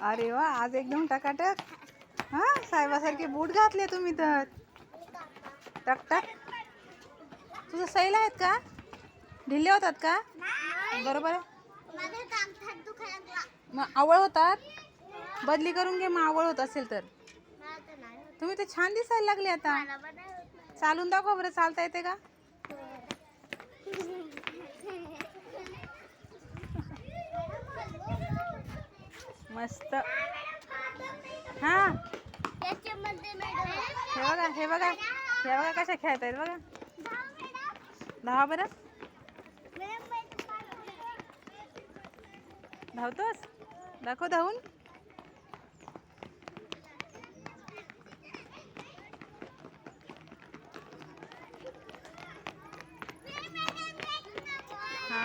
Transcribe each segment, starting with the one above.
अरे वा आज एकदम टकाटक. हा साहेबासारखे बूट घातले तुम्ही तर. टक टक. तुझं सैल आहेत का? ढिल्ले होतात का? बरोबर मग आवळ होतात? बदली करून घे मग आवळ होत असेल तर. तुम्ही तर छान दिसायला लागले आता. चालून दाखवा बरं चालता येते का? मस्त. हा. हे बघा हे बघा. हे बघा कशा खेळत आहेत बघा. धावा बरं. धावतोस? दाखव धावून हा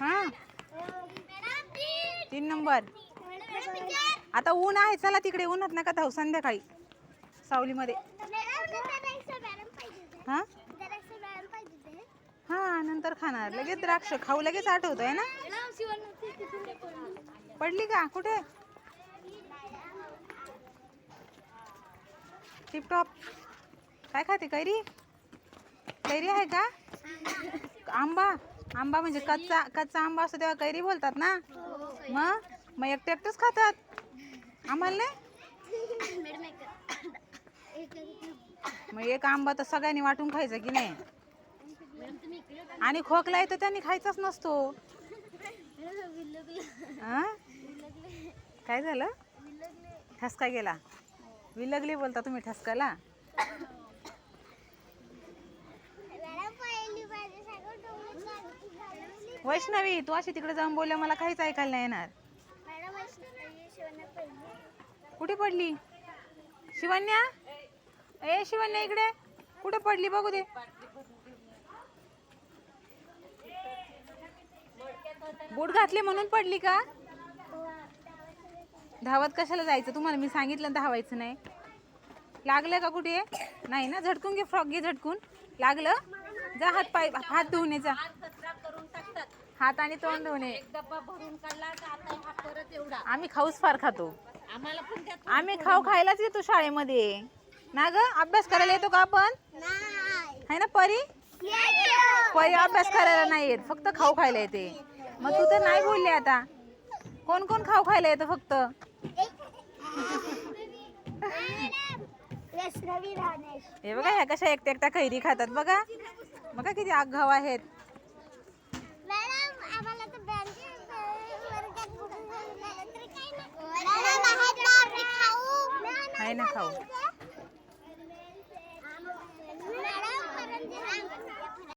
हा नंबर आता ऊन आहे चला तिकडे. ऊनात नका धाव संध्याकाळी. सावलीमध्ये. हा? हा नंतर खाणार. लगेच द्राक्ष. खाऊ लगेच आठवत आहे ना? पडली का? कुठे? टिपटॉप. काय खाते कैरी? कैरी आहे का? आंबा. आंबा म्हणजे कच्चा कच्चा आंबा असतो तेव्हा कैरी बोलतात ना? मग? मग एकटे एकटेच खातात. आम्हाला नाही? मग एक आंबा तर सगळ्यांनी वाटून खायचा की नाही? आणि खोकला येतो त्यांनी खायचाच नसतो. काय झालं? ठसका गेला. विलगली बोलता तुम्ही ठसकाला? वैष्णवी तू अशी तिकडे जाऊन बोलल्या मला काहीच ऐकायला नाही येणार. कुठे पडली? शिवन्या ए शिवन्या इकडे. कुठे पडली? बघू दे. बूट घातले म्हणून पडली का? धावत कशाला जायचं? तुम्हाला मी सांगितलं ना धावायचं नाही. लागलं का कुठे? नाही ना? झटकून घे फ्रॉक घे झटकून. लागलं? जा हात पाय हात धुवण्याचा हात आणि तोंड धुवून ये डब्बा भरून काढला का आता हा परत एवढा. आम्ही खाऊच फार खातो. आम्हाला पण द्या आम्ही खाऊ खायलाच येतो शाळेमध्ये. ना ग अभ्यास करायला येतो का आपण? आहे ना परी? परी अभ्यास करायला नाही येत फक्त खाऊ खायला येते. मग तू तर नाही बोलली आता. कोण कोण खाऊ खायला येतं फक्त? हे बघा ह्या कशा एकट्या एकट्या कैरी खातात बघा. बघा किती आगाव आहेत मॅडम आम्हाला तर बँकेत वर्गात बुडून जायला लागलं तरी